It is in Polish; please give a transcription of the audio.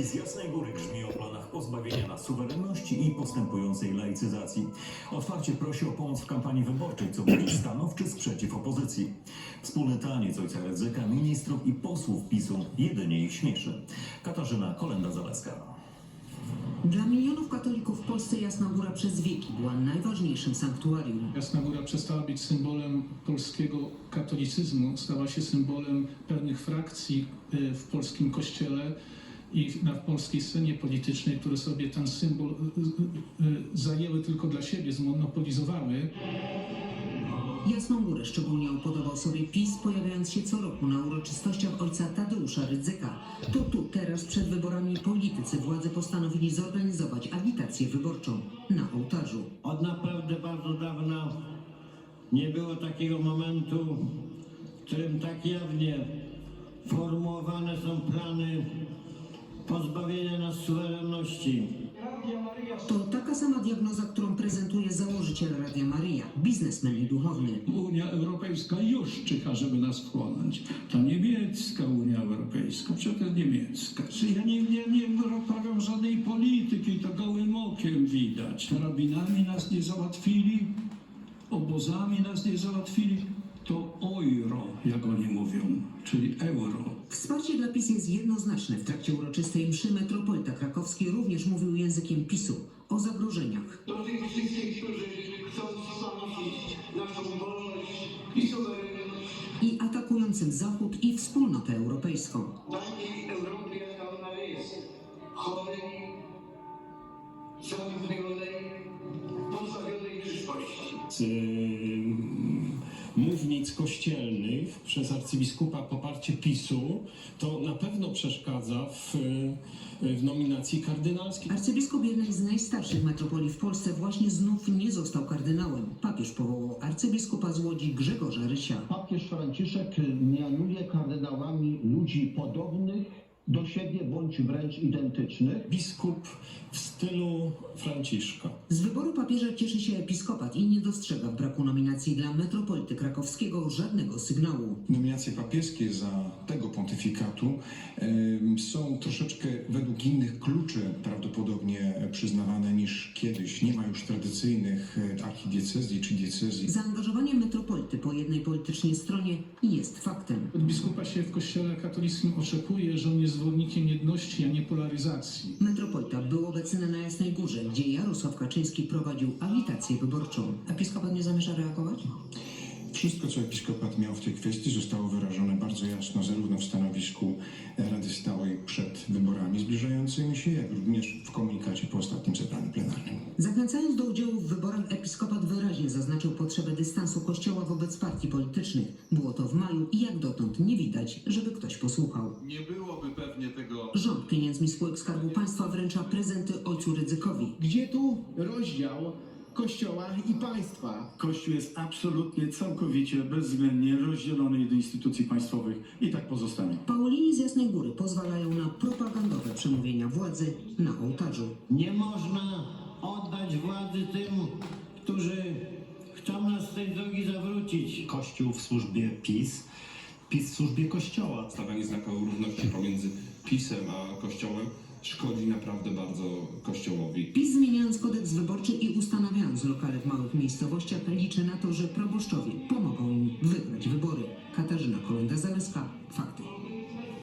Z Jasnej Góry grzmi o planach pozbawienia nas suwerenności i postępującej laicyzacji. Otwarcie prosi o pomoc w kampanii wyborczej, co budzi stanowczy sprzeciw opozycji. Wspólny taniec ojca Rydzyka, ministrów i posłów PiSu jedynie ich śmieszy. Katarzyna Kolenda-Zaleska. Dla milionów katolików w Polsce Jasna Góra przez wieki była najważniejszym sanktuarium. Jasna Góra przestała być symbolem polskiego katolicyzmu, stała się symbolem pewnych frakcji y, w polskim kościele i na polskiej scenie politycznej, które sobie ten symbol y, y, y, zajęły tylko dla siebie, zmonopolizowały. Jasną Górę szczególnie upodobał sobie PiS, pojawiając się co roku na uroczystościach ojca Tadeusza Rydzyka. To tu, teraz przed wyborami politycy władzy postanowili zorganizować agitację wyborczą na ołtarzu. Od naprawdę bardzo dawna nie było takiego momentu, w którym tak jawnie formułowane są plany pozbawienia nas suwerenności. To taka sama diagnoza, którą prezentuje założyciel Radia Maria, biznesmen i duchowny. Unia Europejska już czyha, żeby nas wchłonąć. To niemiecka Unia Europejska, przecież niemiecka. Czy Ja nie, nie, nie uprawiam żadnej polityki, to gołym okiem widać. Karabinami nas nie załatwili, obozami nas nie załatwili. To euro, jak oni mówią, czyli euro. Wsparcie dla PiS jest jednoznaczne. W trakcie uroczystej mszy metropolita krakowski również mówił językiem PiSu o zagrożeniach. do tych wszystkich, którzy chcą stanowić naszą wolność i suwerenność i atakującym Zachód i wspólnotę europejską. takiej Europy, jaka ona jest. Chorej, zamknionej, pozbawionej przyszłości. Mównic kościelnych przez arcybiskupa poparcie PiSu, to na pewno przeszkadza w, w nominacji kardynalskiej. Arcybiskup jednej z najstarszych metropolii w Polsce właśnie znów nie został kardynałem. Papież powołał arcybiskupa z Łodzi Grzegorza Rysia. Papież Franciszek mianuje kardynałami ludzi podobnych do siebie bądź wręcz identycznych. Biskup w stylu Franciszka. Z wyboru papieża cieszy się episkopat i nie dostrzega w braku nominacji dla metropolity krakowskiego żadnego sygnału. Nominacje papieskie za tego pontyfikatu em, są troszeczkę według innych kluczy prawdopodobnie przyznawane niż kiedyś. Nie ma już tradycyjnych e, archidiecezji czy diecezji. Zaangażowanie metropolity po jednej politycznie stronie jest faktem. Od biskupa się w kościele katolickim oczekuje, że on jest zwolennikiem jedności, a nie polaryzacji. Metropolita był obecny na Jasnej Górze, gdzie Jarosław Kaczyński prowadził agitację wyborczą. Episkopat nie zamierza reagować? Wszystko, co episkopat miał w tej kwestii, zostało wyrażone bardzo jasno, zarówno w stanowisku Rady Stałej przed wyborami zbliżającymi się, jak również w komunikacie po ostatnim zebraniu plenarnym. Zachęcając do udziału w wyborach, episkopat wyraźnie zaznaczył potrzebę dystansu Kościoła wobec partii politycznych. Było to w maju i jak dotąd nie widać, żeby ktoś posłuchał. Nie byłoby pewnie tego Rząd pieniędzmi spółek Skarbu Państwa wręcza prezenty ojcu Rydzykowi. Gdzie tu rozdział Kościoła i państwa? Kościół jest absolutnie, całkowicie, bezwzględnie rozdzielony do instytucji państwowych i tak pozostanie. Paulini z Jasnej Góry pozwalają na propagandowe przemówienia władzy na ołtarzu. Nie można oddać władzy tym, którzy chcą nas z tej drogi zawrócić. Kościół w służbie PiS, PiS w służbie Kościoła. stawianie znaku równości PiSem a Kościołem szkodzi naprawdę bardzo Kościołowi. PiS zmieniając kodeks wyborczy i ustanawiając lokale w małych miejscowościach liczy na to, że proboszczowie pomogą im wygrać wybory. Katarzyna Kolenda-Zaleska, Fakty.